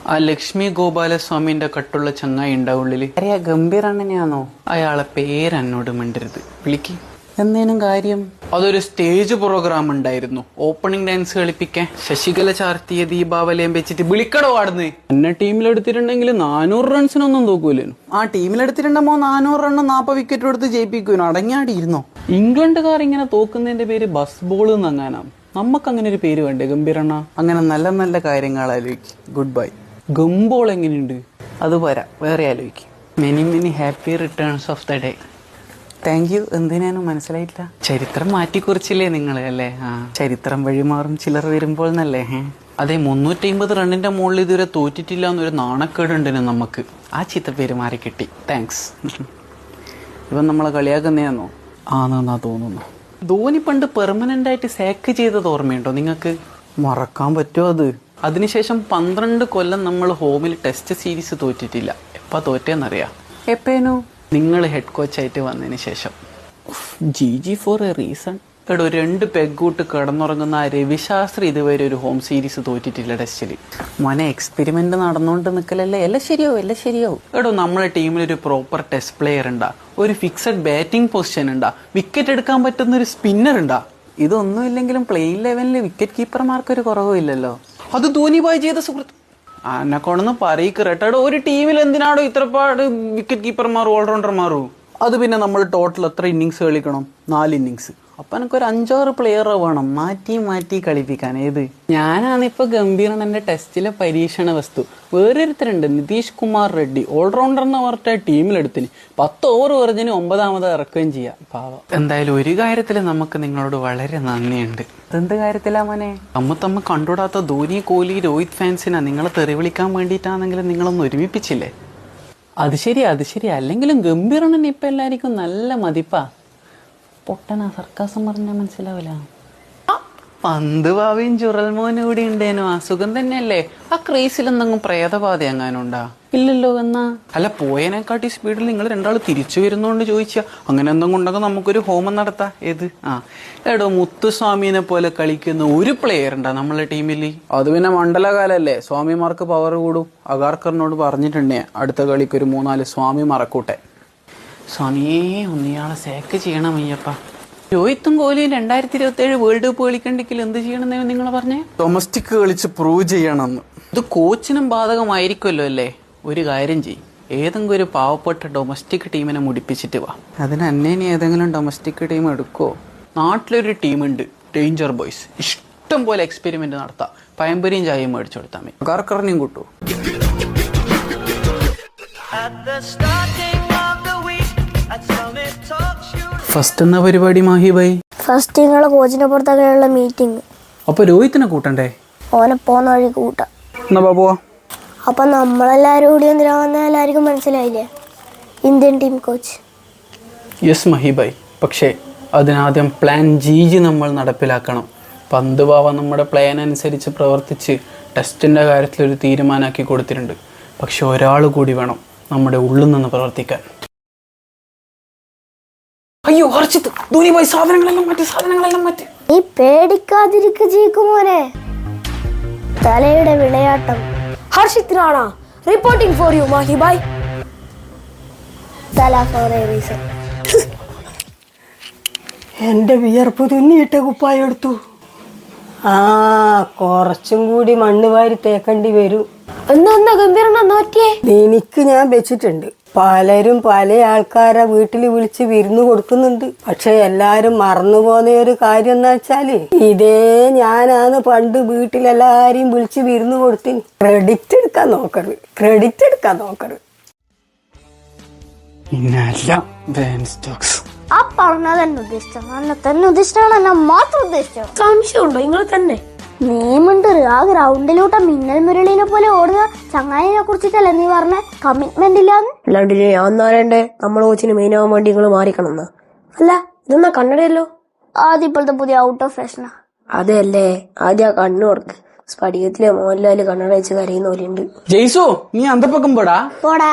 ആ ലക്ഷ്മി ഗോപാലസ്വാമിന്റെ കട്ടുള്ള ചങ്ങായി ഉണ്ടാവുള്ളിൽ അറിയാ ഗംഭീരണ്ണനെയാണോ അയാളെ പേര് എന്നോട് മിണ്ടരുത്. വിളിക്ക്. എന്തേനും കാര്യം? അതൊരു സ്റ്റേജ് പ്രോഗ്രാം ഉണ്ടായിരുന്നു. ഓപ്പണിംഗ് ഡാൻസ് കളിപ്പിക്കാൻ ശശികല ചാർത്തിയ ദീപാവലിയും വെച്ചിട്ട് വിളിക്കടോ ആടുന്ന് എന്നെ ടീമിലെടുത്തിട്ടുണ്ടെങ്കിൽ നാനൂറ് റൺസിനൊന്നും തോക്കൂലേനു. ആ ടീമിലെടുത്തിട്ടുണ്ടോ നാനൂറ് റണ്ണും നാപ്പത് വിക്കറ്റ് എടുത്ത് ജയിപ്പിക്കുന്നു അടങ്ങാടിയിരുന്നോ? ഇംഗ്ലണ്ടുകാർ ഇങ്ങനെ തോക്കുന്നതിന്റെ പേര് ബസ് ബോൾ എന്നങ്ങാനാം. നമുക്ക് അങ്ങനെ ഒരു പേര് വേണ്ടേ ഗംഭീരണ്ണ അങ്ങനെ നല്ല നല്ല കാര്യങ്ങൾ ആലോചിക്കും ഗുഡ് ബൈ ഗംബോൾ എങ്ങനെയുണ്ട്? അത് പോരാ വേറെ ആലോചിക്കും. Many many happy returns of the day thank you എന്തിനാണ്? മനസ്സിലായിട്ടില്ല. ചരിത്രം മാറ്റിക്കുറിച്ചില്ലേ നിങ്ങൾ അല്ലേ? ആ. ചരിത്രം വഴിമാറും ചിലർ വരുമ്പോൾ എന്നല്ലേ? അതെ മുന്നൂറ്റി അമ്പത് റണ്ണിന്റെ മുകളിൽ ഇതുവരെ തോറ്റിട്ടില്ല എന്നൊരു നാണക്കേടുണ്ടിന് നമുക്ക്. ആ ചിത്തപ്പേര് പെരുമാറി കിട്ടി. താങ്ക്സ് ഇവൻ നമ്മളെ കളിയാക്കുന്നതാണോ ആണെന്നാ തോന്നുന്നു. ധോനി പണ്ട് പെർമനന്റ് ആയിട്ട് സാക്ക് ചെയ്തത് ഓർമ്മയുണ്ടോ നിങ്ങൾക്ക്? മറക്കാൻ പറ്റുമോ അത്? അതിനുശേഷം പന്ത്രണ്ട് കൊല്ലം നമ്മൾ ഹോമിൽ ടെസ്റ്റ് സീരീസ് തോറ്റിട്ടില്ല. എപ്പാ തോറ്റേന്നറിയാം? എപ്പേനോ? നിങ്ങൾ ഹെഡ് കോച്ചായിട്ട് വന്നതിന് ശേഷം. G G for a reason എടോ രണ്ട് പെഗ്ഗൂട്ട് കിടന്നുറങ്ങുന്ന ആ രവിശാസ്ത്രി ഇതുവരെ ഒരു ഹോം സീരീസ് തോറ്റിട്ടില്ല ടെസ്റ്റിൽ മോനെ എക്സ്പെരിമെന്റ് നടന്നുകൊണ്ട് നിൽക്കലല്ലേ എല്ലാം ശരിയാവും എല്ലാം ശരിയാവും. എടോ നമ്മുടെ ടീമിൽ ഒരു പ്രോപ്പർ ടെസ്റ്റ് പ്ലെയർ ഉണ്ടാ ഒരു ഫിക്സഡ് ബാറ്റിംഗ് പൊസിഷൻ ഉണ്ടാ വിക്കറ്റ് എടുക്കാൻ പറ്റുന്ന ഒരു സ്പിന്നർ ഉണ്ടാ ഇതൊന്നും ഇല്ലെങ്കിലും പ്ലെയിൻ ലെവലിൽ വിക്കറ്റ് കീപ്പർമാർക്ക് ഒരു കുറവും ഇല്ലല്ലോ അത് ധോനിബായ് ചെയ്ത സുഹൃത്ത്. എന്നെ കൊണ്ടൊന്ന് പറയിക്കറട്ടോ ഒരു ടീമിൽ എന്തിനാടോ ഇത്രപാട് വിക്കറ്റ് കീപ്പർമാർ ഓൾറൗണ്ടർമാരും അത് പിന്നെ നമ്മൾ ടോട്ടൽ എത്ര ഇന്നിങ്സ് കളിക്കണം? നാല് ഇന്നിങ്സ് അപ്പൊ എനിക്കൊരു അഞ്ചാറ് പ്ലെയർ വേണം. മാറ്റി മാറ്റി കളിപ്പിക്കാൻ. ഏത്? ഞാനാണിപ്പോ ഗംഭീരൻ എന്റെ ടെസ്റ്റിലെ പരീക്ഷണ വസ്തു. വേറൊരുത്തരുണ്ട്. നിതീഷ് കുമാർ റെഡ്ഡി. ഓൾറൗണ്ടർ എന്ന് പറഞ്ഞ ടീമിലെടുത്തിന്. പത്ത് ഓവർ പറഞ്ഞതിന് ഒമ്പതാമത് ഇറക്കുകയും ചെയ്യാം. പാവം. എന്തായാലും ഒരു കാര്യത്തിൽ നമുക്ക് നിങ്ങളോട് വളരെ നന്ദിയുണ്ട്. എന്ത് കാര്യത്തിലാ മോനെ? അമ്മത്തമ്മ തമ്മ കണ്ടുകൂടാത്ത ധോനി കോഹ്ലി രോഹിത് ഫാൻസിനാ നിങ്ങളെ തെറി വിളിക്കാൻ വേണ്ടിയിട്ടാണെങ്കിലും നിങ്ങളൊന്ന് ഒരുമിപ്പിച്ചില്ലേ? അത് ശരി അത് ശരി അല്ലെങ്കിലും ഗംഭീറണ്ണൻ ഇപ്പൊ എല്ലാവർക്കും നല്ല മതിപ്പാ. പൊട്ടനാ സർക്കാസം പറഞ്ഞാൽ മനസ്സിലാവില്ല. പന്ത് ഭാവിയും ചുറൽമോനും കൂടി ഉണ്ടേനോ. അസുഖം തന്നെയല്ലേ? ആ ക്രീസിൽ എന്തെങ്കിലും പ്രേതബാധ എങ്ങാനുണ്ടാ ഇല്ലല്ലോ എന്നാ? അല്ല പോയതിനെക്കാട്ടി സ്പീഡിൽ നിങ്ങൾ രണ്ടാൾ തിരിച്ചു വരുന്നോണ്ട് ചോദിച്ചാ അങ്ങനെ എന്തെങ്കിലും ഉണ്ടെങ്കിൽ നമുക്കൊരു ഹോമം നടത്താ. ഏത്? ആ. എടോ മുത്തുസ്വാമിനെ പോലെ കളിക്കുന്ന ഒരു പ്ലെയർ ഉണ്ടാ നമ്മളെ ടീമിൽ അത് പിന്നെ മണ്ഡലകാലല്ലേ. സ്വാമിമാർക്ക് പവർ കൂടും. അഗാർക്കറിനോട് പറഞ്ഞിട്ടുണ്ടേ അടുത്ത കളിക്ക് ഒരു മൂന്നാൽ സ്വാമി മറക്കൂട്ടെ സ്വാമിയേ ഒന്നിയാളെ സേക്ക് ചെയ്യണം അയ്യപ്പ. രോഹിത്തും കോഹ്ലിയും രണ്ടായിരത്തി ഇരുപത്തി ഏഴ് വേൾഡ് കപ്പ് കളിക്കണ്ടെങ്കിൽ എന്ത് ചെയ്യണമെന്ന് നിങ്ങൾ പറഞ്ഞേ? ഡൊമസ്റ്റിക് കളിച്ച് പ്രൂവ് ചെയ്യണമെന്ന്. ഇത് കോച്ചിനും ബാധകമായിരിക്കുമല്ലോ അല്ലേ? ഒരു കാര്യം ചെയ്യും. ഏതെങ്കിലും ഒരു പാവപ്പെട്ട ഡൊമസ്റ്റിക് ടീമിനെ മുടിപ്പിച്ചിട്ട് വാ. അതിന് അന്നേനി ഏതെങ്കിലും ഡൊമസ്റ്റിക് ടീം എടുക്കോ നാട്ടിലൊരു ടീമുണ്ട് ഡേഞ്ചർ ബോയ്സ് ഇഷ്ടം പോലെ എക്സ്പെരിമെന്റ് നടത്താം. പയമ്പരിയും ചായയും മേടിച്ചു കൊടുത്താൽ മതി. കാർക്കറിനെയും കൂട്ടു ഫസ്റ്റ് എന്ന പരിപാടി മാഹി ബൈ? ഫസ്റ്റ് നിങ്ങളെ കോച്ചിനെ പുറത്തൊക്കെയുള്ള മീറ്റിംഗ്. അപ്പൊ രോഹിത്തിനെ കൂട്ടണ്ടേ? ഓനെ പോന്ന വഴി കൂട്ടാം. എന്നാ ബാബുവാ അപ്പൊ നമ്മളെല്ലാരും കൂടി എന്തിനാ വന്ന എല്ലാവർക്കും മനസ്സിലായില്ലേ? Indian team coach. Yes Mahibhai പക്ഷേ അതിനാദ്യം പ്ലാൻ ജി ജി നമ്മൾ നടപ്പിലാക്കണം. പന്ത് ബാവ നമ്മുടെ പ്ലാൻ അനുസരിച്ച് പ്രവർത്തിച്ച് ടെസ്റ്റിന്റെ കാര്യത്തിൽ ഒരു തീരുമാനമാക്കി കൊടുത്തിട്ടുണ്ട്. പക്ഷെ ഒരാൾ കൂടി വേണം നമ്മുടെ ഉള്ളിൽ നിന്ന് പ്രവർത്തിക്കാൻ. അയ്യോ ഹർഷിത്ത് ധോനി പോയി സാധനങ്ങളെല്ലാം മാറ്റി സാധനങ്ങളെല്ലാം മാറ്റി. നീ പേടിക്കാതിരിക്ക ജയിക്കുമോനെ? തലയുടെ വിളയാട്ടം. Harshit Rana reporting for you Mahi bhai Thala for a reason എന്റെ വിയർപ്പ് തുന്നിയിട്ട കുപ്പായ എടുത്തു. ആ കുറച്ചും കൂടി മണ്ണ് വാരി തേക്കേണ്ടി വരും. എന്നാ എന്നാ ഗംഭീരണ നോറ്റിയേ എനിക്ക് ഞാൻ വെച്ചിട്ടുണ്ട്. പലരും പല ആൾക്കാരെ വീട്ടിൽ വിളിച്ച് വിരുന്ന് കൊടുക്കുന്നുണ്ട്. പക്ഷെ എല്ലാരും മറന്നു പോന്ന ഒരു കാര്യം എന്ന് വെച്ചാൽ ഇതേ ഞാനാണ് പണ്ട് വീട്ടിലെല്ലാരെയും വിളിച്ച് വിരുന്ന് കൊടുത്തിന് ക്രെഡിറ്റ് എടുക്കാൻ നോക്കരുത്. ക്രെഡിറ്റ് എടുക്കാൻ നോക്കരുത്. ആ പറഞ്ഞത് തന്നെ ഉദ്ദേശിച്ചത്. തന്നെ ഉദ്ദേശിച്ചാണ് എന്നെ മാത്രം ഉദ്ദേശിച്ചത്. സംശയമുണ്ടോ? നിങ്ങൾ തന്നെ? നീമുണ്ട് ആ ഗ്രൗണ്ടിലോട്ട് മിന്നൽ മുരളിനെ പോലെ ഓടുക ചങ്ങായിനെ കുറിച്ചിട്ടല്ലേ നീ പറഞ്ഞ? കമ്മിറ്റ്മെന്റ് ഇല്ലാന്ന്? അല്ലാണ്ട് ഞാൻ നാരണ്ടേ നമ്മളെ കൊച്ചിന് മെയിൻ ആവാൻ വേണ്ടി നിങ്ങൾ മാറിക്കണം അല്ല ഇതെന്നാ കണ്ണടയല്ലോ? ആദ്യം ഇപ്പോഴത്തെ പുതിയ ഔട്ട് ഓഫ് ഫാഷനാ അതല്ലേ ആദ്യം ആ കണ്ണു കൊടുക്ക് സ്പടികത്തിലെ മോഹൻലാൽ കണ്ണട വെച്ച് കരയുന്ന പോലെയുണ്ട് ജയ്സു നീ അന്തപ്പക്കം പോടാ? പോടാ.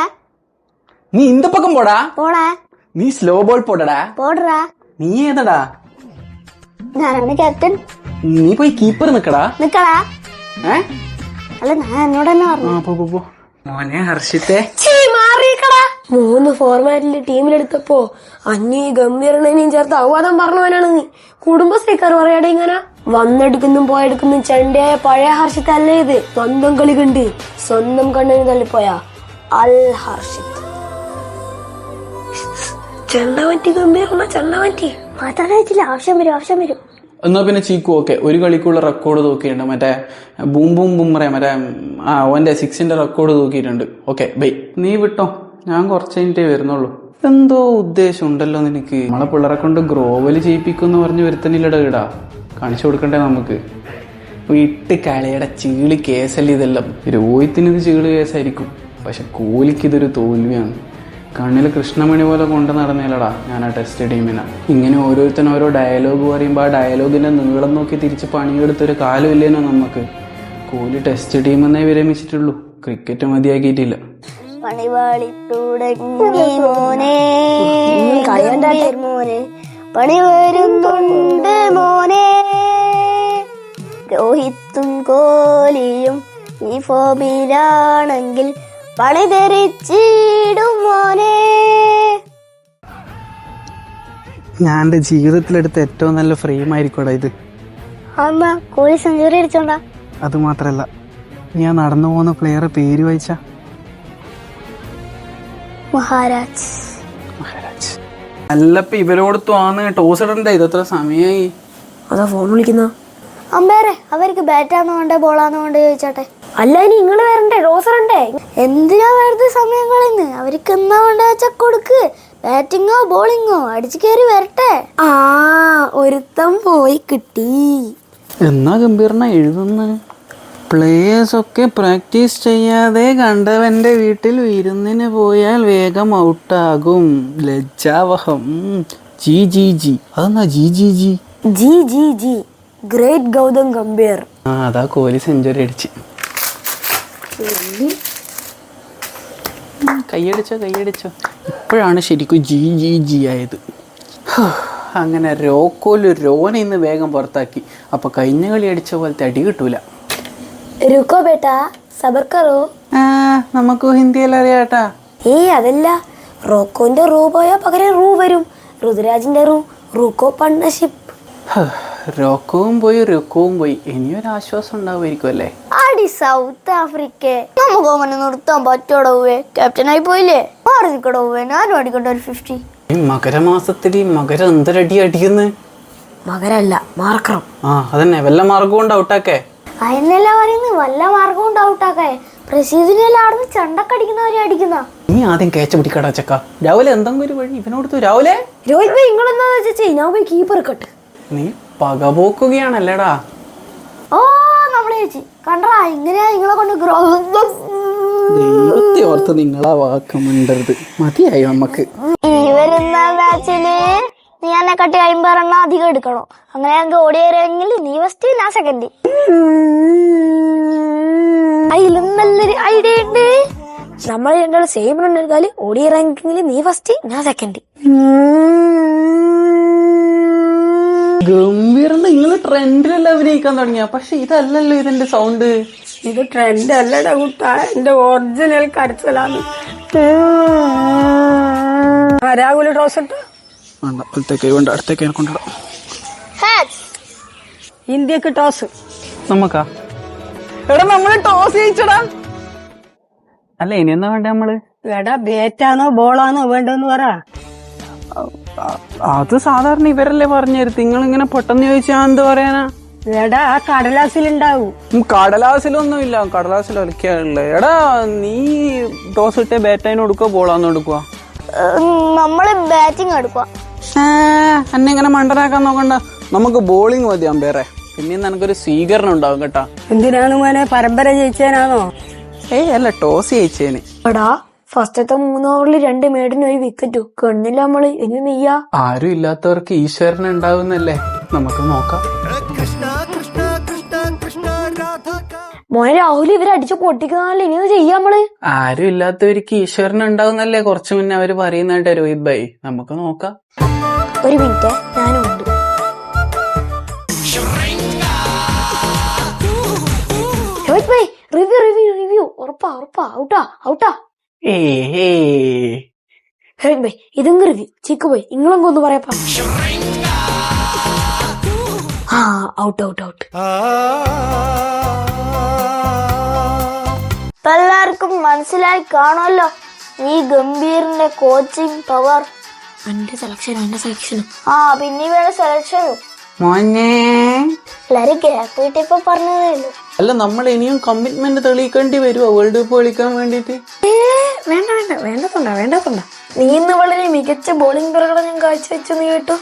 നീ ഇന്തപ്പക്കം പോടാ? പോടാ. നീ സ്ലോ ബോൾ പോടടാ? പോടാ നീ ഏതടാ? ഞാനാണ് ക്യാപ്റ്റൻ നീ പോയി കീപ്പർ നിക്കടാ. നിക്കടാ. ഏ? അല്ല ഞാൻ എന്നോട് തന്നെ പറഞ്ഞു. ആ പോ പോ, പോ. മോനെ ഹർഷിത്തെ. മൂന്ന് ഫോർമാറ്റിൽ ടീമിലെടുത്തപ്പോ അന്യ ഗംഭീരനെയും ചേർത്ത് അവവാദം പറഞ്ഞവനാണ് നീ. കുടുംബശ്രീക്കാർ പറയാടെ ഇങ്ങനെ വന്നെടുക്കുന്നു പോയെടുക്കുന്നു ചെണ്ടയായ പഴയ ഹർഷിത്തല്ലേ ഇത്? സ്വന്തം കളി കണ്ട് സ്വന്തം കണ്ണിന് തള്ളിപ്പോയ അൽ ഹർഷിത്ത്. ചെണ്ട പറ്റി ഗംഭീരണ ചെണ്ട പറ്റി മാത്രമല്ല ആവശ്യം വരും ആവശ്യം വരും. എന്നാ പിന്നെ ചീക്കു ഓക്കെ ഒരു കളിക്കുള്ള റെക്കോർഡ് തൂക്കിയിട്ടുണ്ട്. മറ്റേ ബൂം ബൂം ബുംറെ മറ്റേ ആ ഓന്റെ സിക്സിന്റെ റെക്കോർഡ് തൂക്കിയിട്ടുണ്ട്. ഓക്കെ ബൈ നീ വിട്ടോ. ഞാൻ കുറച്ച് കഴിഞ്ഞിട്ടേ വരുന്നുള്ളൂ. എന്തോ ഉദ്ദേശം ഉണ്ടല്ലോ നിനക്ക്? നമ്മളെ പിള്ളേരെ കൊണ്ട് ഗ്രോവൽ ചെയ്യിപ്പിക്കുമെന്ന് പറഞ്ഞ് വരുത്തനില്ലട ഇടാ. കാണിച്ചു കൊടുക്കണ്ടേ നമുക്ക്? വിട്ട് കളിയുടെ ചീളി കേസല്ല ഇതെല്ലാം. രോഹിത്തിന് ഇത് ചീളി കേസായിരിക്കും. പക്ഷെ കോലിക്ക് ഇതൊരു തോൽവിയാണ്. കണ്ണിൽ കൃഷ്ണമണി പോലെ കൊണ്ട് നടന്നേലടാ ഞാൻ ആ ടെസ്റ്റ് ടീമിനെ ഇങ്ങനെ ഓരോരുത്തരും ഓരോ ഡയലോഗ് പറയുമ്പോൾ ആ ഡയലോഗിന്റെ നീളം നോക്കി തിരിച്ച് പണിയെടുത്തൊരു കാലമില്ലേനോ നമുക്ക് കോഹ്ലി ടെസ്റ്റ് ടീം എന്നേ വിരമിച്ചിട്ടുള്ളൂ. ക്രിക്കറ്റ് മതിയാക്കിയിട്ടില്ല. പണി വരുന്നുണ്ട് രോഹിത്തും കോഹ്ലിയും ഈ ഫോമിലാണെങ്കിൽ പണി തെറിച്ചിടും മോനെ ഞാൻ എന്റെ ജീവിതത്തിലെടുത്ത ഏറ്റവും നല്ല ഫ്രെയിം ആയിരിക്കോടാ ഇത്. അമ്മ കോഹ്ലി സെഞ്ചുറി അടിച്ചോണ്ടാ. അത് മാത്രല്ല ഞാൻ നടന്നു പോകുന്ന പ്ലെയറെ പേര് വായിച്ച. മഹാരാജ്. മഹാരാജ്. അല്ലപ്പ ഇവരോട് തോന്നുന്നു ടോസ് ഇടണ്ടേ? ഇതത്ര സമയായി? അതാ ഫോൺ വിളിക്കുന്ന. അമ്പേരെ അവർക്ക് ബാറ്റാന്ന് വേണ്ടേ ബോളാന്ന് വേണ്ട ചോദിച്ചാട്ടെ. അല്ല ഇനി നിങ്ങൾ വരണ്ടേ റോസറണ്ടേ എന്തിനാ വെറുതെ സമയം കളയുന്നു? അവർക്ക് എന്നാ വേണ്ട വെച്ചാ കൊടുക്ക്. ബാറ്റിങ്ങോ ബോളിങ്ങോ അടിച്ചു കയറി വരട്ടെ. ആ ഒരുത്തം പോയി കിട്ടി. എന്നാ ഗംഭീറിനെ എഴുതുന്ന? പ്ലേയേഴ്സ് ഒക്കെ പ്രാക്ടീസ് ചെയ്യാതെ കണ്ടവന്റെ വീട്ടിൽ വിരുന്നിന് പോയാൽ വേഗം ഔട്ടാകും. ലജ്ജാവഹം. G G G. അതെന്നാ G G G? G G G. Great Gautam Gambhir ആ അതാ കോഹ്ലി സെഞ്ചുറി അടിച്ച്. കൈയടിച്ചോ കൈയടിച്ചോ. ഇപ്പോഴാണ് ശരിക്കും ജി ജി ജി ആയത്. അങ്ങനെ രോക്കോൽ രോനെ ഇന്ന് വേഗം പുറത്താക്കി. അപ്പൊ കഴിഞ്ഞ കളി അടിച്ച പോലത്തെ അടി കിട്ടൂല. രുക്കോ ബേട്ടാ സബർക്കറോ? കറോ ആ നമുക്ക് ഹിന്ദിയിൽ അറിയാട്ടാ. ഏയ് അതല്ല. റോക്കോന്റെ റൂ പോയാ പകരം റൂ വരും. ഋതുരാജിന്റെ റൂ റൂക്കോ പണ്ണഷിപ്പ് രോക്കവും പോയി രുക്കവും പോയി. ഇനിയൊരു ആശ്വാസം ഉണ്ടാവുമായിരിക്കും അല്ലേ? അടി സൗത്ത് ആഫ്രിക്ക. നമുക്ക് അങ്ങനെ നിർത്താൻ പറ്റോടവേ ക്യാപ്റ്റനായി പോയില്ലേ? മാറി നിൽക്കടവേ ഞാനും അടിക്കട്ടെ ഒരു ഫിഫ്റ്റി ഈ മകരമാസത്തിൽ ഈ മകരം എന്തൊരടി അടിക്കുന്നു? മകരല്ല മാർക്കറം. ആ അതന്നെ. വല്ല മാർഗം കൊണ്ട് ഔട്ടാക്കേ അതിനല്ല പറയുന്നു വല്ല മാർഗവും ഡൗട്ടാക്കേ പ്രസീദിനെല്ലാം അവിടുന്ന് ചണ്ടക്കടിക്കുന്നവരെ അടിക്കുന്ന നീ ആദ്യം കേച്ച പിടിക്കടാ ചക്ക. രാവിലെ എന്തെങ്കിലും ഒരു വഴി. ഇവനോടുത്തു രാവിലെ രോഹിത് ഭായി നിങ്ങളെന്താ ചേച്ചി ഞാൻ പോയി കീപ്പർ കട്ട് നീ പകപോക്കുകയാണല്ലേടാ. ഓ നമ്മളെ ചേച്ചി. കണ്ടാ ഇങ്ങനെയാ നിങ്ങളെ കൊണ്ട് ദൈവത്തെ ഓർത്ത് നിങ്ങളാ വാക്ക് മിണ്ടരുത്. മതിയായി നമുക്ക്? ഈ വരുന്ന മാച്ചിന് നീ എന്നെ കട്ടി അമ്പറെണ്ണം അധികം എടുക്കണോ. അങ്ങനെ ഞങ്ങൾക്ക് ഓടി നീ ഫസ്റ്റ് ഞാൻ സെക്കൻഡ് അതിലും നല്ലൊരു ഐഡിയ ഉണ്ട്. നമ്മൾ രണ്ടാൾ സെയിം റൺ എടുത്താൽ ഓടി റാങ്കിങ്ങിൽ നീ ഫസ്റ്റ് ഞാൻ സെക്കൻഡ് ഗംഭീറുണ്ട് നിങ്ങൾ ട്രെൻഡിലല്ല അഭിനയിക്കാൻ തുടങ്ങിയ? പക്ഷെ ഇതല്ലല്ലോ ഇതിന്റെ സൗണ്ട് ഇത് ട്രെൻഡ് അല്ലടാ കുട്ട. എന്റെ ഒറിജിനൽ കരച്ചിലാണ്. രാഹുൽ ഡ്രോസ് വേണ്ട അപ്പോഴത്തേക്ക് വേണ്ട അടുത്തേക്ക് കൊണ്ടിടാം ഇന്ത്യയ്ക്ക് ടോസ് നമുക്കാ എടാ നമ്മൾ ടോസ് ജയിച്ചടാ. അല്ല ഇനി എന്നാ വേണ്ട നമ്മൾ? എടാ ബേറ്റാണോ ബോളാണോ വേണ്ടെന്ന് പറ. അത് സാധാരണ ഇവരല്ലേ പറഞ്ഞത് നിങ്ങൾ ഇങ്ങനെ പെട്ടെന്ന് ചോദിച്ചാ എന്ത് പറയാനാ? എടാ ആ കടലാസിലുണ്ടാവും. കടലാസിലൊന്നും ഇല്ല കടലാസിൽ ഒലിക്കാനുള്ളത് എടാ നീ ടോസ് ഇട്ട് ബാറ്റൈന് കൊടുക്കുക ബോളാന്ന് കൊടുക്കുക നമ്മൾ ബാറ്റിംഗ് എടുക്കുക എന്നെ ഇങ്ങനെ മണ്ടനാക്കാൻ നോക്കണ്ട. നമുക്ക് ബോളിംഗ് മതി അമ്പേറെ പിന്നെ നിനക്കൊരു സ്വീകരണം ഉണ്ടാവും കേട്ടാ. എന്തിനാണ് മോനെ? പരമ്പര ജയിച്ചേനാണോ ഏയ് അല്ല ടോസ് ജയിച്ചേന്. എടാ ഫസ്റ്റത്തെ മൂന്ന് ഓവറിൽ രണ്ട് മേഡിന് ഒരു വിക്കറ്റ് കണ്ണില്ല നമ്മൾ ഇനി നീയാ. ആരും ഇല്ലാത്തവർക്ക് ഈശ്വരൻ ഉണ്ടാവുന്നല്ലേ? നമുക്ക് നോക്കാം. മോനെ രാഹുൽ ഇവരെ അടിച്ചു പൊട്ടിക്കുന്നതല്ലേ? ഇനി ചെയ്യാ നമ്മൾ ആരും ഇല്ലാത്തവർക്ക് ഈശ്വരൻ ഉണ്ടാവുന്നല്ലേ? കുറച്ചു മുന്നേ അവർ പറയുന്നതായിട്ട് രോഹിത് ഭായി നമുക്ക് നോക്കാം. ഒരു മിനിറ്റ് ഞാനും രോഹിത് റിവ്യൂ റിവ്യൂ റിവ്യൂ ഉറപ്പാ ഉറപ്പാ. ഔട്ടാ ഔട്ടാ. ഏ ഏ. ഹേയ് ബൈ ഇതും റിവ്യൂ ചീക്കു ബൈ നിങ്ങളൊക്കെ ഒന്ന് പറയപ്പാ ആ ഔട്ട് ഔട്ട് ഔട്ട് എല്ലാവർക്കും മനസ്സിലായി കാണുമല്ലോ ഈ ഗംഭീറിന്റെ കോച്ചിങ് പവർ എന്റെ സെലക്ഷൻ എന്റെ സെലക്ഷനും ആ പിന്നെ വേണം സെലക്ഷനും മോനെ. എല്ലാരും ഗ്യാപ്പ് കിട്ടിയപ്പോ പറഞ്ഞതേ അല്ല നമ്മൾ ഇനിയും കമ്മിറ്റ്മെന്റ് തെളിയിക്കേണ്ടി വരുമോ വേൾഡ് കപ്പ് കളിക്കാൻ വേണ്ടിട്ട് വേണ്ട വേണ്ട വേണ്ടതുണ്ട വേണ്ടതുണ്ട. നീ ഇന്ന് വളരെ മികച്ച ബോളിംഗ് പ്രകടനം കാഴ്ചവെച്ചു നീ കേട്ടു.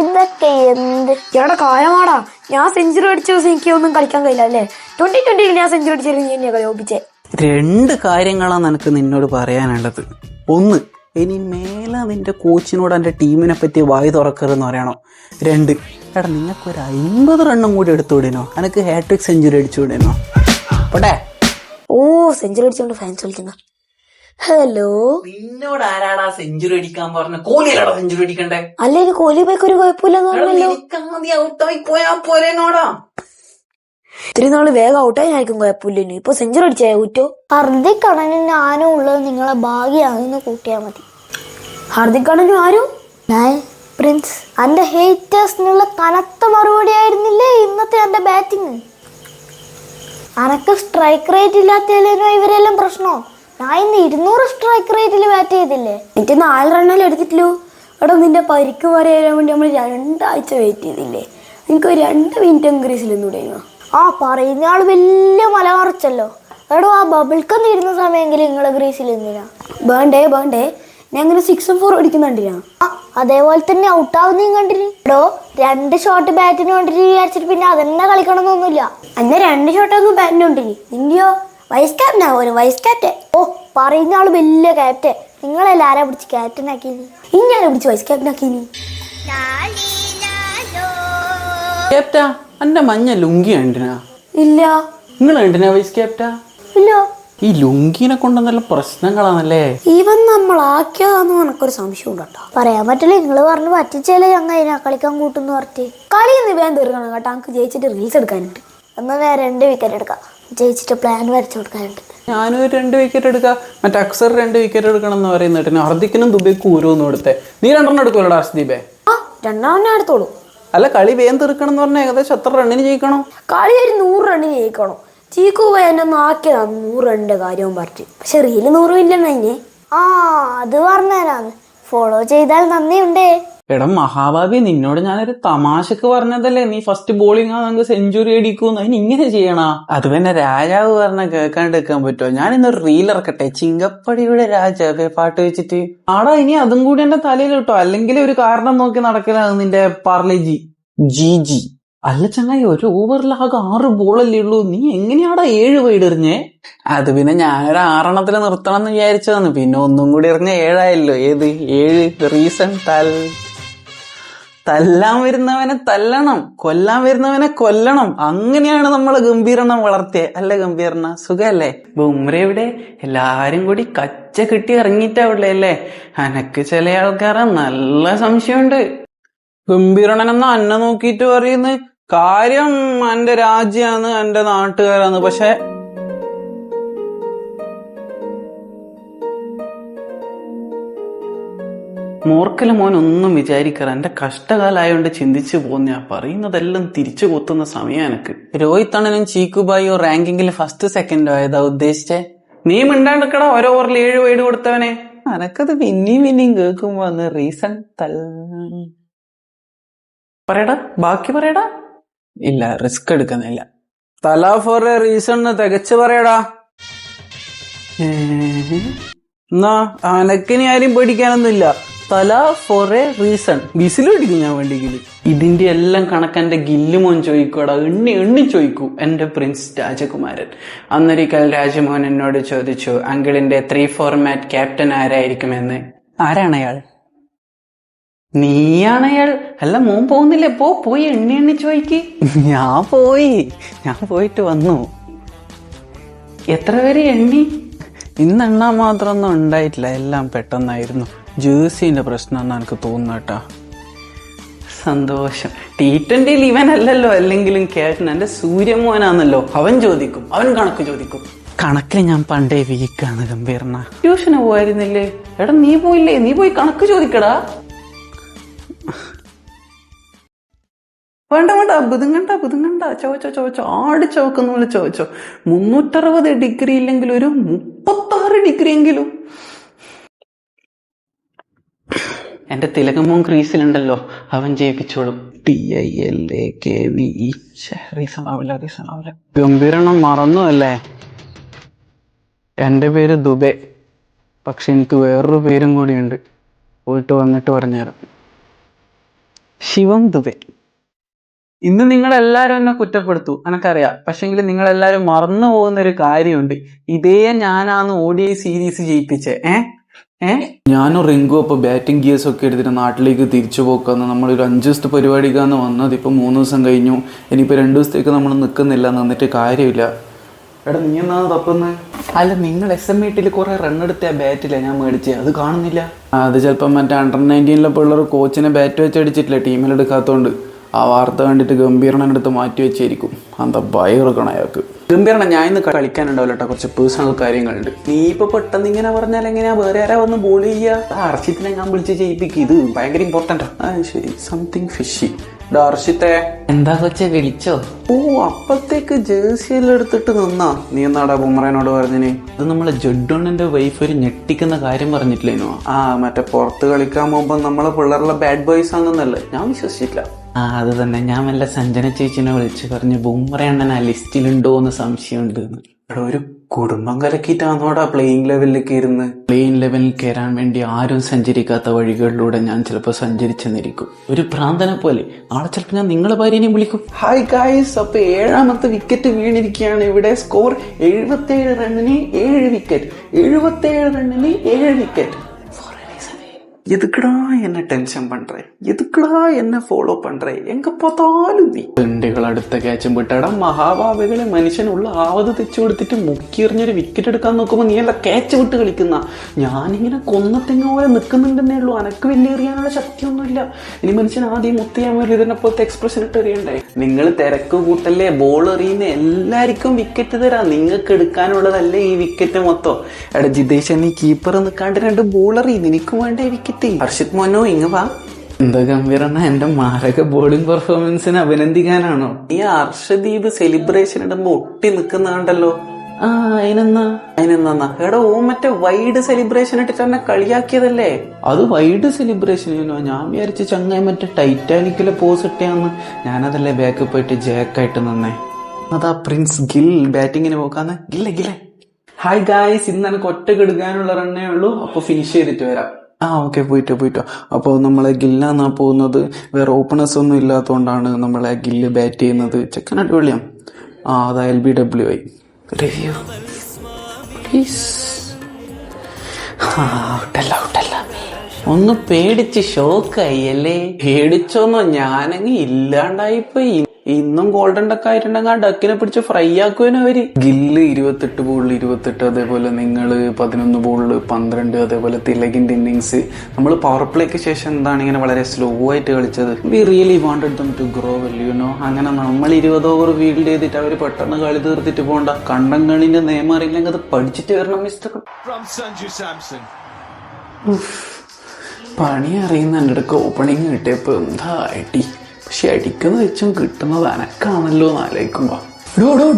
ഇതൊക്കെ എന്ത്? എവിടെ കായമാടാ. ഞാൻ സെഞ്ചുറി അടിച്ച ദിവസം എനിക്ക് ഒന്നും കളിക്കാൻ കഴിയില്ല അല്ലേ? ട്വന്റി ട്വന്റിയിൽ ഞാൻ സെഞ്ചുറി അടിച്ചിരുന്നു എന്നെ കളിപ്പിച്ചേ രണ്ട് കാര്യങ്ങളാണ് എനിക്ക് നിന്നോട് പറയാനുള്ളത്. ഒന്ന് ഇനി മേലെ നിന്റെ കോച്ചിനോട് എന്റെ ടീമിനെ പറ്റി വായി തുറക്കരുതെന്ന് പറയണോ? രണ്ട് എടാ ഒരു അമ്പത് റണ്ണും കൂടി എടുത്തുവിടേനോ എനിക്ക് ഹാട്രിക് സെഞ്ചുറി അടിച്ചുവിടേനോ പോട്ടെ? ഓ സെഞ്ചുറി അടിച്ചുകൊണ്ട് ഫാൻസ് വിളിക്കുന്ന ഹലോ നിന്നോട് ആരാടാ സെഞ്ചുറി അടിക്കാൻ പറഞ്ഞ? കോഹ്ലിയല്ലാടാ സെഞ്ചുറി അടിക്കണ്ടേ? അല്ല ഇത് കോഹ്ലി ബൈക്ക് ഒരു കുഴപ്പമില്ലെന്ന് പറഞ്ഞല്ലോ. ഔട്ടായി പോയാ പോരേനോടാ ഇത്തിരി നാൾ വേഗം ഔട്ടായി ആയിരിക്കും കുഴപ്പമില്ല ഇനി. ഇപ്പൊ സെഞ്ചുറി അടിച്ചേ ഊറ്റോ ഹർദിക് കണനും ഞാനും ഉള്ളത് നിങ്ങളെ ഭാഗ്യാണെന്ന് കൂട്ടിയാ മതി. ഹർദിക് കണനും ആരും? ഞാൻ പ്രിൻസ് എന്റെ ഹേറ്റേഴ്സിനുള്ള കനത്ത മറുപടി ആയിരുന്നില്ലേ ഇന്നത്തെ എന്റെ ബാറ്റിംഗ് അനക്ക് സ്ട്രൈക്ക് റേറ്റ് ഇല്ലാത്തതിലേനോ ഇവരെല്ലാം പ്രശ്നമോ ഞാൻ ഇന്ന് ഇരുന്നൂറ് സ്ട്രൈക്ക് റേറ്റിൽ ബാറ്റ് ചെയ്തില്ലേ? എനിക്ക് നാല് റണ്ണല്ലേ എടുത്തിട്ടുള്ളൂ? എടാ നിന്റെ പരിക്ക് പറയാൻ വേണ്ടി നമ്മൾ രണ്ടാഴ്ച വെയിറ്റ് ചെയ്തില്ലേ? നിനക്ക് രണ്ട് മിനിറ്റ് ഇൻക്രീസിൽ തുടങ്ങിയോ ആ പറയുന്ന ആൾ വലിയ മലമറിച്ചല്ലോ. എടോ ആ ബബിൾക്കം തീരുന്ന സമയമെങ്കിലും നിങ്ങളെ ഗ്രീസിൽ എന്തിനാ വേണ്ടേ വേണ്ടേ. ഞാൻ ഇങ്ങനെ സിക്സും ഫോർ അടിക്കുന്നുണ്ടില്ല. അതേപോലെ തന്നെ ഔട്ടാവുന്നതും കണ്ടിന്. എടോ രണ്ട് ഷോട്ട് ബാറ്റിന് വേണ്ടിട്ട് വിചാരിച്ചിട്ട് പിന്നെ അതെന്നെ കളിക്കണമെന്നൊന്നുമില്ല. അന്നെ രണ്ട് ഷോട്ടൊന്നും ബാറ്റിനുണ്ടിനി നിന്റെയോ വൈസ് ക്യാപ്റ്റനാ ഒരു വൈസ് ക്യാപ്റ്റൻ ഓ പറയുന്ന ആൾ വലിയ ക്യാപ്റ്റൻ നിങ്ങളെല്ലാം ആരാ പിടിച്ച് ക്യാപ്റ്റൻ ഇനി ഇങ്ങനെ പിടിച്ച് വൈസ് ക്യാപ്റ്റൻ ആക്കിനി ക്യാപ്റ്റാ മഞ്ഞ ലുങ്കി കണ്ടിനാ? ഇല്ല. നിങ്ങൾ കണ്ടിനാ വൈസ് ക്യാപ്റ്റാ ഇല്ല. ഈ ലുങ്കിനെ കൊണ്ട് നല്ല പ്രശ്നങ്ങളാണല്ലേ? ഇവൻ നമ്മളാക്കിയതാന്ന് എനക്കൊരു സംശയം ഉണ്ടോ? പറയാൻ പറ്റില്ല നിങ്ങൾ പറഞ്ഞു പറ്റിച്ചാൽ ഞങ്ങൾ അതിനാ കളിക്കാൻ കൂട്ടുന്നു പറഞ്ഞിട്ട്. കളി ഒന്ന് വേഗം തീർക്കണം കേട്ടോ. നമുക്ക് ജയിച്ചിട്ട് റീൽസ് എടുക്കാനുണ്ട്. എന്നാ വേറെ രണ്ട് വിക്കറ്റ് എടുക്കാം. ജയിച്ചിട്ട് പ്ലാൻ വരച്ചു കൊടുക്കാനുണ്ട്. ഞാനും ഒരു രണ്ട് വിക്കറ്റ് എടുക്കാം. മറ്റേ അക്സർ രണ്ട് വിക്കറ്റ് എടുക്കണം എന്ന് പറയുന്നിട്ട് ഹർദിക്കിനും ദുബൈക്ക് ഓരോന്നും കൊടുത്തേ. നീ രണ്ടെണ്ണം എടുക്കുമല്ലോ അർഷ്ദീപേ ആ രണ്ടാമത് ഞാൻ എടുത്തോളൂ. അല്ല കളി വേഗം തീർക്കണം എന്ന് പറഞ്ഞാൽ ഏകദേശം എത്ര റണ്ണിന് ജയിക്കണം? കളി ഒരു നൂറ് റണ്ണിന് ജയിക്കണം? ചീക്കു പോയി എന്നെ ഒന്ന് ആക്കിയതാണ് നൂറ് റണ്ണിന്റെ കാര്യവും പറഞ്ഞു പക്ഷെ റീൽ നൂറും ഇല്ലെന്നെ ആ അത് പറഞ്ഞുതരാന്ന്. ഫോളോ ചെയ്താൽ നന്ദിയുണ്ടേ. എടാ മഹാഭാവി നിന്നോട് ഞാനൊരു തമാശക്ക് പറഞ്ഞതല്ലേ? നീ ഫസ്റ്റ് ബോളിംഗ് ആ നമുക്ക് സെഞ്ചുറി അടിക്കൂന്ന് അതിന് ഇങ്ങനെ ചെയ്യണ? അത് പിന്നെ രാജാവ് പറഞ്ഞ കേൾക്കാണ്ട് വെക്കാൻ പറ്റുമോ? ഞാൻ ഇന്നൊരു റീൽ ഇറക്കട്ടെ. ചിങ്കപ്പടിയുടെ രാജാവേ പാട്ട് വെച്ചിട്ട്. ആടാ ഇനി അതും കൂടി എന്റെ തലയിൽ കിട്ടോ അല്ലെങ്കിൽ ഒരു കാരണം നോക്കി നടക്കലാണ് നിന്റെ പാർലേജി ജി. ജി അല്ല ചങ്ങായി ഒരു ഓവറിലാകെ ആറ് ബോളല്ലേ ഉള്ളൂ. നീ എങ്ങനെയാടാ ഏഴ് വൈഡെറിഞ്ഞേ അത് പിന്നെ ഞാനൊരു ആറെണ്ണത്തിൽ നിർത്തണം എന്ന് വിചാരിച്ചതാണ്. പിന്നെ ഒന്നും കൂടി എറിഞ്ഞ ഏഴായല്ലോ. ഏത്? ഏഴ്? റീസൺ തൽ തല്ലാൻ വരുന്നവനെ തല്ലണം കൊല്ലാൻ വരുന്നവനെ കൊല്ലണം. അങ്ങനെയാണ് നമ്മൾ ഗംഭീരണം വളർത്തിയത് അല്ലേ ഗംഭീരണ സുഖല്ലേ? ബുംറ ഇവിടെ എല്ലാരും കൂടി കച്ച കിട്ടി ഇറങ്ങിയിട്ടാവുള്ളേ അല്ലേ? അനക്ക് ചില ആൾക്കാരെ നല്ല സംശയമുണ്ട്. ഗംഭീരണൻ എന്ന അന്നെ നോക്കിയിട്ട് പറയുന്നു കാര്യം എന്റെ രാജ്യാന്ന് എന്റെ നാട്ടുകാരാന്ന് പക്ഷെ മൂർക്കല മോൻ ഒന്നും വിചാരിക്കാറ്. എന്റെ കഷ്ടകാലായോണ്ട് ചിന്തിച്ചു പോന്നെയാ പറയുന്നതെല്ലാം തിരിച്ചു കൊത്തുന്ന സമയം എനക്ക്. രോഹിത് അണ്ണനും ചീക്കുബായിയോ റാങ്കിങ്ങിൽ ഫസ്റ്റ് സെക്കൻഡോ ആയതാ ഉദ്ദേശിച്ചേ? നീ മിണ്ടാണ്ടിക്കടാ ഓരോ ഓവറിൽ ഏഴ് വൈഡ് കൊടുത്തവനെ. അനക്കത് പിന്നെയും പിന്നെയും കേൾക്കുമ്പോ അന്ന് റീസൺ തൽ പറയടാ ബാക്കി പറയടാ. ഇല്ല റിസ്ക് എടുക്കുന്നില്ല. തല ഫോർ എ റീസൺ തികച്ചു പറയടാ. എന്നാ അനക്കിനി ആരും പേടിക്കാനൊന്നുമില്ല. തല ഫോർ എ റീസൺ വിസിലടിക്കും ഞാൻ വേണ്ടിയെങ്കിൽ ഇതിന്റെ എല്ലാം കണക്ക് എന്റെ ഗില്ലുമോൻ ചോദിക്കൂടാ എണ്ണി എണ്ണി ചോദിക്കൂ എന്റെ പ്രിൻസ് രാജകുമാരൻ. അന്നൊരിക്കൽ രാജമോഹൻ എന്നോട് ചോദിച്ചു അങ്കിളിന്റെ ത്രീ ഫോർമാറ്റ് ക്യാപ്റ്റൻ ആരായിരിക്കുമെന്ന്? ആരാണ് അയാൾ? നീയാണ് അയാൾ. അല്ല മോൻ പോകുന്നില്ലേ? പോ പോയി എണ്ണി എണ്ണി ചോദിക്ക്. ഞാൻ പോയി. ഞാൻ പോയിട്ട് വന്നു. എത്ര പേര് എണ്ണി? ഇന്ന് എണ്ണാൻ മാത്രമൊന്നും ഉണ്ടായിട്ടില്ല. എല്ലാം പെട്ടെന്നായിരുന്നു. ജേഴ്സിന്റെ പ്രശ്നം എനിക്ക് തോന്നുന്നു കേട്ടോ. സന്തോഷം. ടി ട്വന്റിയിൽ ഇവനല്ലല്ലോ അല്ലെങ്കിലും കേട്ടൻ. എന്റെ സൂര്യമോനാണല്ലോ അവൻ ചോദിക്കും. അവൻ കണക്ക് ചോദിക്കും. കണക്കിൽ ഞാൻ പണ്ടേ വീക്കാണ് ഗംഭീർണ ട്യൂഷന് പോയിരുന്നില്ലേ? എടാ നീ പോയില്ലേ? നീ പോയി കണക്ക് ചോദിക്കടാ. വേണ്ട വേണ്ട. ബുതുങ്ങണ്ട ബുതുങ്ങണ്ട ചോദിച്ചോ ചോദിച്ചോ ആട് ചോക്കുന്ന പോലെ ചോദിച്ചോ മുന്നൂറ്ററുപത് ഡിഗ്രി ഇല്ലെങ്കിൽ ഒരു മുപ്പത്താറ് ഡിഗ്രി എങ്കിലും എന്റെ തിലകമോൻ ക്രീസിലുണ്ടല്ലോ അവൻ ജയിപ്പിച്ചോളും. T I L A K V E reason ആവില്ല റീസൺ ആവില്ല. ഗംഭീരണം മറന്നു അല്ലേ എന്റെ പേര് ദുബെ പക്ഷെ എനിക്ക് വേറൊരു പേരും കൂടിയുണ്ട്. പോയിട്ട് വന്നിട്ട് പറഞ്ഞുതരാം. ശിവം ദുബെ. ഇന്ന് നിങ്ങളെല്ലാരും എന്നെ കുറ്റപ്പെടുത്തു എനക്കറിയാം പക്ഷെങ്കിൽ നിങ്ങളെല്ലാരും മറന്നു പോകുന്ന ഒരു കാര്യമുണ്ട് ഇതേ ഞാനാന്ന് ഐ സീരീസ് ജയിപ്പിച്ചേ ഏഹ് ഏ? ഞാനും റിങ്കു അപ്പൊ ബാറ്റിംഗ് ഗിയേഴ്സ് ഒക്കെ എടുത്തിട്ട് നാട്ടിലേക്ക് തിരിച്ചു പോക്കാന്ന്. നമ്മളൊരു അഞ്ച് ദിവസത്തെ പരിപാടിക്കാന്ന് വന്നത് ഇപ്പൊ മൂന്ന് ദിവസം കഴിഞ്ഞു. ഇനിയിപ്പോ രണ്ടു ദിവസത്തേക്ക് നമ്മൾ നിൽക്കുന്നില്ല നിന്നിട്ട് കാര്യമില്ല. എടാ നീ എന്നാ തപ്പുന്നത് അല്ല നിങ്ങൾ എസ് എം ഐട്ടിൽ കുറെ റൺ എടുത്ത ബാറ്റില്ല ഞാൻ മേടിച്ചേ. അത് കാണുന്നില്ല. അത് ചിലപ്പോ മറ്റേ അണ്ടർ നയന്റീനിലെ പിള്ളേർ കോച്ചിനെ ബാറ്റ് വെച്ച് അടിച്ചിട്ടില്ല ടീമിൽ എടുക്കാത്തതുകൊണ്ട് ആ വാർത്ത കണ്ടിട്ട് ഗംഭീരണന്റെ എടുത്ത് മാറ്റി വെച്ചായിരിക്കും ഭയം ഭയക്കണം അയാൾക്ക്. ഗംഭീരണ ഞാൻ ഇന്ന് കളിക്കാനുണ്ടാവില്ല കേട്ടോ കുറച്ച് പേഴ്സണൽ കാര്യങ്ങളുണ്ട്. നീ ഇപ്പൊ പെട്ടെന്ന് ഇങ്ങനെ പറഞ്ഞാൽ എങ്ങനെയാ? വേറെ ആരാ വന്ന് ബോൾ ചെയ്യുക അർഷിത്തിനെ ഞാൻ വിളിച്ച് ചെയ്യിപ്പിക്കും. ഇത് ഭയങ്കര ഇമ്പോർട്ടന്റ് ആ. ശരി. സംതിങ് ഫിഷി ഹർഷിത്തെ എന്താ കൊച്ചെ വിളിച്ചോ? ഓ അപ്പത്തേക്ക് ജേഴ്സി എല്ലാം എടുത്തിട്ട് നിന്നാ. നീ എന്നാടാ ബുമറേനോട് പറഞ്ഞിന്? ഇത് നമ്മളെ ജഡ്ഡോണിന്റെ വൈഫ് ഒരു ഞെട്ടിക്കുന്ന കാര്യം പറഞ്ഞിട്ടില്ലേനോ? ആ മറ്റേ പുറത്ത് കളിക്കാൻ പോകുമ്പോ നമ്മളെ പിള്ളേരുള്ള ബാഡ് ബോയ്സ് ആണെന്നല്ലേ? ഞാൻ വിശ്വസിച്ചില്ല ആ അത് തന്നെ. ഞാൻ വല്ല സഞ്ജന ചേച്ചിനെ വിളിച്ച് പറഞ്ഞു ബുംറ അണ്ണൻ ആ ലിസ്റ്റിലുണ്ടോ എന്ന് സംശയമുണ്ട്. എന്ന്. ഒരു കുടുംബം കലക്കിയിട്ടാന്നോടാ പ്ലെയിങ് ലെവലിലേക്ക് ഇരുന്ന്. പ്ലെയിൻ ലെവലിൽ കയറാൻ വേണ്ടി ആരും സഞ്ചരിക്കാത്ത വഴികളിലൂടെ ഞാൻ ചിലപ്പോൾ സഞ്ചരിച്ചെന്നിരിക്കും. ഒരു ഭ്രാന്തനെ പോലെ. നാളെ ചിലപ്പോൾ ഞാൻ നിങ്ങളെ ഭാര്യനെയും വിളിക്കും. ഹായ് ഗായ്സ് അപ്പൊ ഏഴാമത്തെ വിക്കറ്റ് വീണിരിക്കുകയാണ്. ഇവിടെ സ്കോർ എഴുപത്തേഴ് റണ്ണിന് ഏഴ് വിക്കറ്റ് എഴുപത്തേഴ് റണ്ണിന് ഏഴ് വിക്കറ്റ് எதுக்குடா என்ன டென்ஷன் பண்ற எதுக்குடா என்ன ഫോളോ பண்ற എങ്ക பார்த்தாலும் നീ തെണ്ടുകൾ അടുത്ത ക്യാച്ചും വിട്ടടാ മഹാഭാവികളെ മനുഷ്യനുള്ള ആവത് തെച്ചു കൊടുത്തിട്ട് മുക്കിയെറിഞ്ഞൊരു വിക്കറ്റ് എടുക്കാൻ നോക്കുമ്പോ നീ അല്ല ക്യാച്ച് വിട്ട് കളിക്കുന്ന ഞാനിങ്ങനെ കൊന്നത്തെങ്ങ പോലെ നിൽക്കുന്നുണ്ടെന്നേ ഉള്ളൂ അനക്ക് വലിയ എറിയാനുള്ള ശക്തിയൊന്നുമില്ല ഇനി മനുഷ്യൻ ആദ്യം മുത്തിയാൻ വേണ്ടി ഇതിനെ പോലത്തെ എക്സ്പ്രഷൻ ഇട്ട് എറിയണ്ടേ നിങ്ങൾ തിരക്ക് കൂട്ടല്ലേ ബോൾ എറിയുന്ന എല്ലാവർക്കും വിക്കറ്റ് തരാം നിങ്ങൾക്ക് എടുക്കാനുള്ളതല്ലേ ഈ വിക്കറ്റ് മൊത്തം എടാ ജിതേഷ് നീ കീപ്പർ നിൽക്കാണ്ട് രണ്ട് ബോൾ എറിയും നിനക്ക് വേണ്ടേ വിക്കറ്റ് ഹർഷിത് മോനോ ഇങ്ങ വാ. എന്താ ഗംഭീരണ്ണ എന്റെ മാരക ബോളിംഗ് പെർഫോമൻസിന് അഭിനന്ദിക്കാനാണോ? ഈ ഹർഷദീപ് സെലിബ്രേഷൻ ഇടുമ്പോ ഒട്ടി നിൽക്കുന്ന കണ്ടല്ലോ ആ അതിനെന്നാ? അതിനെന്നാ എടാ ഓ മറ്റേ വൈഡ് സെലിബ്രേഷൻ ഇട്ടിട്ട് എന്നെ കളിയാക്കിയതല്ലേ? അത് വൈഡ് സെലിബ്രേഷനോ ഞാൻ വിചാരിച്ച ചങ്ങായി മറ്റേ ടൈറ്റാനിക്കിലെ പോസ് ഇട്ടിയാന്ന്. ഞാനതല്ലേ ബാക്ക് പോയിട്ട് ജാക്കായിട്ട് നിന്നേ. അതാ പ്രിൻസ് ഗിൽ ബാറ്റിങ്ങിന് പോക്കാന്ന്. ഗില്ലേ ഗില്ലേ. ഹായ് ഗായ്സ് ഇന്ന് എനിക്ക് ഒറ്റ കെടുക്കാനുള്ള റണ്ണേ ഉള്ളൂ. അപ്പൊ ഫിനിഷ് ചെയ്തിട്ട് വരാം. ആ ഓക്കെ പോയിട്ടോ പോയിട്ടോ. അപ്പോൾ നമ്മളെ ഗില്ലാന്നാ പോകുന്നത്. വേറെ ഓപ്പണേഴ്സ് ഒന്നും ഇല്ലാത്തതുകൊണ്ടാണ് നമ്മളെ ഗില്ല് ബാറ്റ് ചെയ്യുന്നത്. ചെക്കൻ അടിപൊളിയാണ് ആ അതാ L B W I review please ഔട്ടല്ല ഔട്ടല്ല ഒന്ന് പേടിച്ച് ഷോക്കായി അല്ലേ പേടിച്ചോന്നോ? ഞാനങ്ങ് ഇല്ലാണ്ടായിപ്പോയി. ഇന്നും ഗോൾഡൻ ഡക്ക് ആയിട്ടുണ്ടെങ്കിൽ ആ ഡക്കിനെ പിടിച്ച് ഫ്രൈ ആക്കുവാനോ അവർ. ഗില്ല് ഇരുപത്തെട്ട് ബോളിൽ ഇരുപത്തെട്ട് അതേപോലെ നിങ്ങൾ പതിനൊന്ന് ബോളിൽ പന്ത്രണ്ട് അതേപോലെ തിലകിന്റെ ഇന്നിങ്സ് നമ്മൾ പവർ പ്ലേക്ക് ശേഷം എന്താണ് ഇങ്ങനെ വളരെ സ്ലോ ആയിട്ട് കളിച്ചത്? We really wanted them to grow well you know അങ്ങനെ നമ്മൾ ഇരുപത് ഓവർ ഫീൽഡ് ചെയ്തിട്ട് അവർ പെട്ടെന്ന് കളി തീർത്തിട്ട് പോകണ്ട കണ്ടം കളിന്റെ നിയമം അറിയില്ലെങ്കിൽ അത് പഠിച്ചിട്ട് വരണം മിസ്റ്റർ. പണി അറിയുന്ന എന്റെ അടുക്ക് ഓപ്പണിങ് കിട്ടിയപ്പോ എന്താ അടി? പക്ഷെ അടിക്കുന്ന വെച്ചും കിട്ടുന്നത് അനക്കാണല്ലോ എന്ന് ആലോചിക്കുമ്പോ. ഡോ ഡോ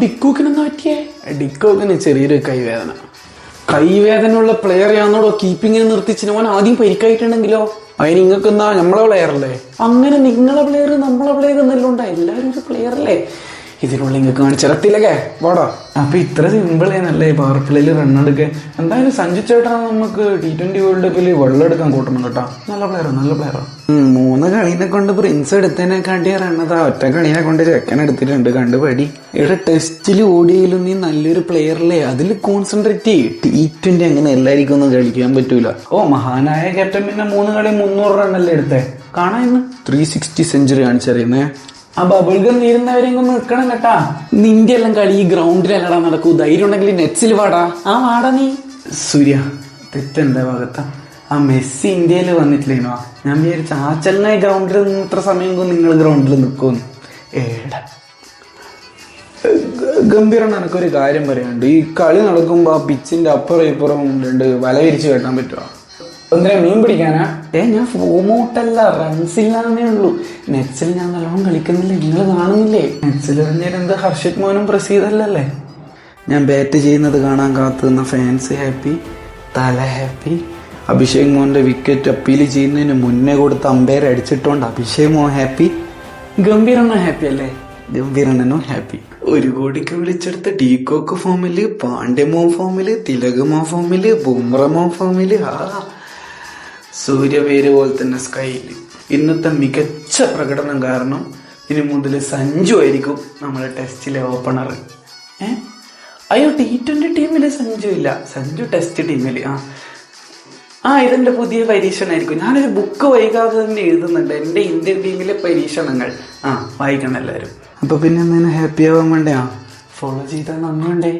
പറ്റിയേ ഡിക്കോക്കിന് ചെറിയൊരു കൈവേദന. കൈവേദന ഉള്ള പ്ലെയർ ആണെന്നോടോ കീപ്പിങ്ങിന് നിർത്തിച്ചിന്. ഓൻ ആദ്യം പരിക്കായിട്ടുണ്ടെങ്കിലോ? അതിന് നിങ്ങൾക്ക് എന്താ? നമ്മളെ പ്ലെയർ അല്ലേ? അങ്ങനെ നിങ്ങളെ പ്ലെയർ നമ്മളെ പ്ലെയർ എന്നല്ലോണ്ടാ എല്ലാവരും ഒരു പ്ലെയർ അല്ലേ? ഇതിനുള്ള നിങ്ങൾക്ക് കാണിച്ചിരത്തില്ലേ വാടാ. അപ്പൊ ഇത്ര സിമ്പിൾ ആണല്ലേ പവർ പ്ലേയിൽ റൺ എടുക്കാൻ. എന്തായാലും സഞ്ജു ചേട്ടാ നമുക്ക് ടി ട്വന്റി വേൾഡ് കപ്പിൽ വെള്ളം എടുക്കാൻ കൂട്ടണം കേട്ടോ നല്ല പ്ലെയർ നല്ല പ്ലെയർ മൂന്ന് കളീനെ കൊണ്ട് പ്രിൻസ് എടുത്തതിനെക്കാട്ടി റണ്ണതാ ഒറ്റ കളീനെ കൊണ്ട് ചെക്കൻ എടുത്തിട്ടുണ്ട് കണ്ടുപടി ഇവിടെ ടെസ്റ്റിൽ ഓടിയാലും നീ നല്ലൊരു പ്ലെയറല്ലേ അതിൽ കോൺസെൻട്രേറ്റ് ചെയ്യും. ടി ട്വന്റി അങ്ങനെ എല്ലാവർക്കും ഒന്നും കളിക്കാൻ പറ്റൂല. ഓ മഹാനായ ക്യാപ്റ്റൻ പിന്നെ മൂന്ന് കളി മുന്നൂറ് റണ്ണല്ലേ എടുത്തേ? കാണാ ഇന്ന്. ത്രീ സിക്സ്റ്റി സെഞ്ചുറി കാണിച്ചറിയുന്നേ. ആ ബബിൾഗം നീരുന്നവരെയും ഒന്ന് നിൽക്കണം കേട്ടാ. നിന്റെ എല്ലാം കളി ഈ ഗ്രൗണ്ടിലല്ലടാ നടക്കൂ. ധൈര്യം ഉണ്ടെങ്കിൽ നെറ്റ്സിൽ വാടാ. ആ വാടാ നീ. സൂര്യ തെറ്റെന്താ ഭാഗത്താ? ആ മെസ്സി ഇന്ത്യയിൽ വന്നിട്ടില്ലേനോ ഞാൻ വിചാരിച്ച ആ ചെന്നൈ ഗ്രൗണ്ടിൽ നിന്ന് ഇത്ര സമയം നിങ്ങൾ ഗ്രൗണ്ടിൽ നിൽക്കുമെന്ന് ഏടാ ഗംഭീരം എനിക്കൊരു കാര്യം പറയാനുണ്ട്. ഈ കളി നടക്കുമ്പോൾ ആ പിച്ചിന്റെ അപ്പുറം ഇപ്പുറം രണ്ട് വല വിരിച്ച് കെട്ടാൻ പറ്റുമോ എന്തിനാ മീൻ പിടിക്കാനാ? ഏ ഞാൻ റൺസ് ഇല്ലാന്നേ ഉള്ളൂ. നെറ്റ്സിൽ ഞാൻ നല്ലോണം കളിക്കുന്നില്ല നിങ്ങൾ കാണുന്നില്ലേ? നെറ്റ്സിൽ എറിഞ്ഞാൽ ഹർഷിത് മോനും പ്രസീതല്ലല്ലേ? ഞാൻ ബാറ്റ് ചെയ്യുന്നത് കാണാൻ കാത്തു നിന്ന fans happy Thala happy Abhishek മോഹന്റെ wicket appeal ചെയ്യുന്നതിന് മുന്നേ കൊടുത്ത് അമ്പയർ അടിച്ചിട്ടുണ്ട് അഭിഷേക് മോഹൻ ഹാപ്പി ഗംഭീരണ്ണ ഹാപ്പി അല്ലേ? ഗംഭീരണ്ണനും ഹാപ്പി ഒരു കോടിക്ക് വിളിച്ചെടുത്ത ഡീകോക്ക് ഫോമിൽ പാണ്ഡ്യമോ ഫോമിൽ തിലകമോ ഫോമിൽ ബുംറമോ ഫോമിൽ ആ സൂര്യപേര് പോലെ തന്നെ സ്കൈയിൽ ഇന്നത്തെ മികച്ച പ്രകടനം കാരണം ഇനി മുതൽ സഞ്ജു ആയിരിക്കും നമ്മുടെ ടെസ്റ്റിലെ ഓപ്പണർ ഏ? അയ്യോ ടി ട്വന്റി ടീമിൽ സഞ്ജു ഇല്ല. സഞ്ജു ടെസ്റ്റ് ടീമിൽ ആ. ആ ഇതെന്റെ പുതിയ പരീക്ഷണമായിരിക്കും ഞാനൊരു ബുക്ക് വൈകാതെ തന്നെ എഴുതുന്നുണ്ട്. എന്റെ ഇന്ത്യൻ ടീമിലെ പരീക്ഷണങ്ങൾ. ആ വായിക്കണം എല്ലാവരും. അപ്പോൾ പിന്നെ എന്തെങ്കിലും ഹാപ്പി ആവാൻ വേണ്ടേ ആ ഫോളോ ചെയ്താൽ നന്ദിയുണ്ടേ